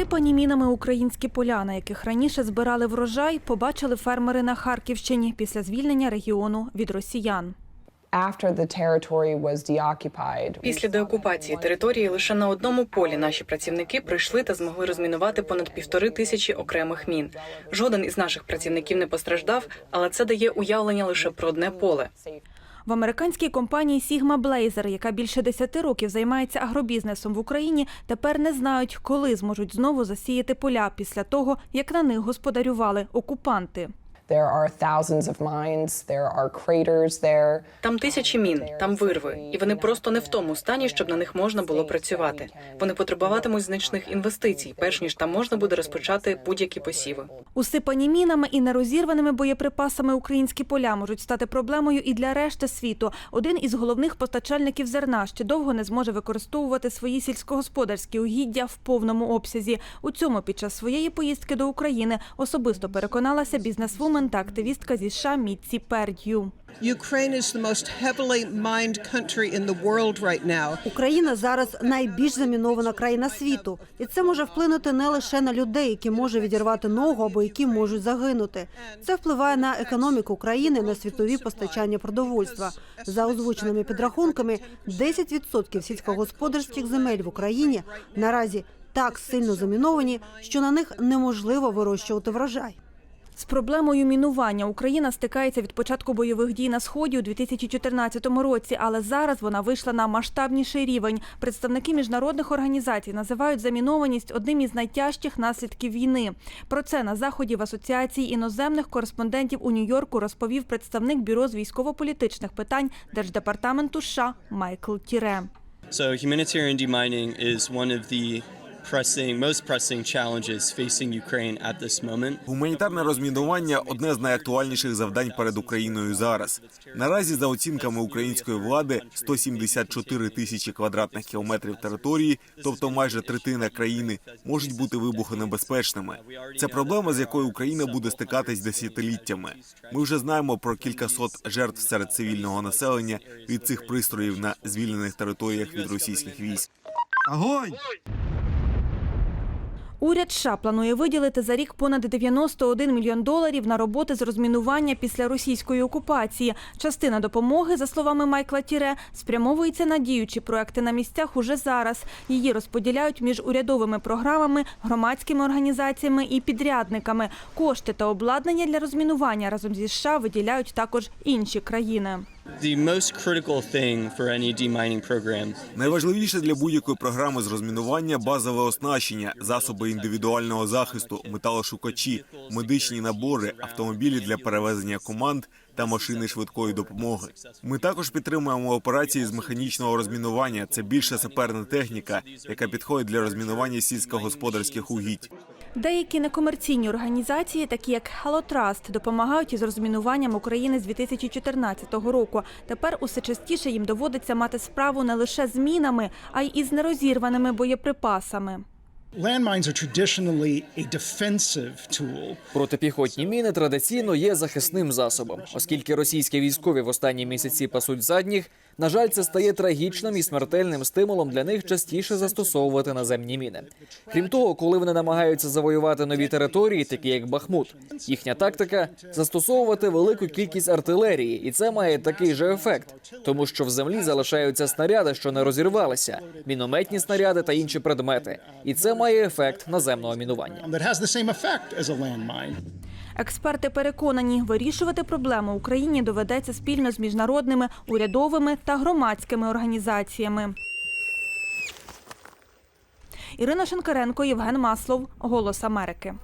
Усипані мінами українські поля, на яких раніше збирали врожай, побачили фермери на Харківщині після звільнення регіону від росіян. Після деокупації території лише на одному полі наші працівники прийшли та змогли розмінувати понад півтори тисячі окремих мін. Жоден із наших працівників не постраждав, але це дає уявлення лише про одне поле. В американській компанії Sigma Blazer, яка більше 10 років займається агробізнесом в Україні, тепер не знають, коли зможуть знову засіяти поля після того, як на них господарювали окупанти. There are thousands of mines, there are craters there. Там тисячі мін, там вирви, і вони просто не в тому стані, щоб на них можна було працювати. Вони потребуватимуть значних інвестицій, перш ніж там можна буде розпочати будь-які посіви. Усипані мінами і нерозірваними боєприпасами українські поля можуть стати проблемою і для решти світу. Один із головних постачальників зерна ще довго не зможе використовувати свої сільськогосподарські угіддя в повному обсязі. У цьому під час своєї поїздки до України особисто переконалася бізнесвумен та активістка зі США Мітці Перд'ю. Україна зараз найбільш замінована країна світу, і це може вплинути не лише на людей, які може відірвати ногу або які можуть загинути. Це впливає на економіку країни, на світові постачання продовольства. За озвученими підрахунками, 10% сільськогосподарських земель в Україні наразі так сильно заміновані, що на них неможливо вирощувати врожай. З проблемою мінування Україна стикається від початку бойових дій на сході у 2014 році, але зараз вона вийшла на масштабніший рівень. Представники міжнародних організацій називають замінованість одним із найтяжчих наслідків війни. Про це на заході в асоціації іноземних кореспондентів у Нью-Йорку розповів представник бюро з військово-політичних питань Держдепартаменту США Майкл Тіре. So humanitarian demining is one of the pressing, most pressing challenges facing Ukraine at this moment. Гуманітарне розмінування одне з найактуальніших завдань перед Україною зараз. Наразі, за оцінками української влади, 174 тисячі квадратних кілометрів території, тобто майже третина країни, можуть бути вибухонебезпечними. Це проблема, з якою Україна буде стикатись десятиліттями. Ми вже знаємо про кількасот жертв серед цивільного населення від цих пристроїв на звільнених територіях від російських військ. Уряд США планує виділити за рік понад 91 мільйон доларів на роботи з розмінування після російської окупації. Частина допомоги, за словами Майкла Тіре, спрямовується на діючі проекти на місцях уже зараз. Її розподіляють між урядовими програмами, громадськими організаціями і підрядниками. Кошти та обладнання для розмінування разом зі США виділяють також інші країни. Найважливіше для будь-якої програми з розмінування базове оснащення, засоби індивідуального захисту, металошукачі, медичні набори, автомобілі для перевезення команд та машини швидкої допомоги. Ми також підтримуємо операції з механічного розмінування. Це більше саперна техніка, яка підходить для розмінування сільськогосподарських угідь. Деякі некомерційні організації, такі як Trust, допомагають із розмінуванням України з 2014 року. Тепер усе частіше їм доводиться мати справу не лише з мінами, а й із нерозірваними боєприпасами. Протипіхотні міни традиційно є захисним засобом, оскільки російські військові в останні місяці пасуть задніх. На жаль, це стає трагічним і смертельним стимулом для них частіше застосовувати наземні міни. Крім того, коли вони намагаються завоювати нові території, такі як Бахмут, їхня тактика застосовувати велику кількість артилерії, і це має такий же ефект, тому що в землі залишаються снаряди, що не розірвалися, мінометні снаряди та інші предмети, і це має ефект наземного мінування. Експерти переконані, вирішувати проблему Україні доведеться спільно з міжнародними, урядовими та громадськими організаціями. Ірина Шенкаренко, Євген Маслов, Голос Америки.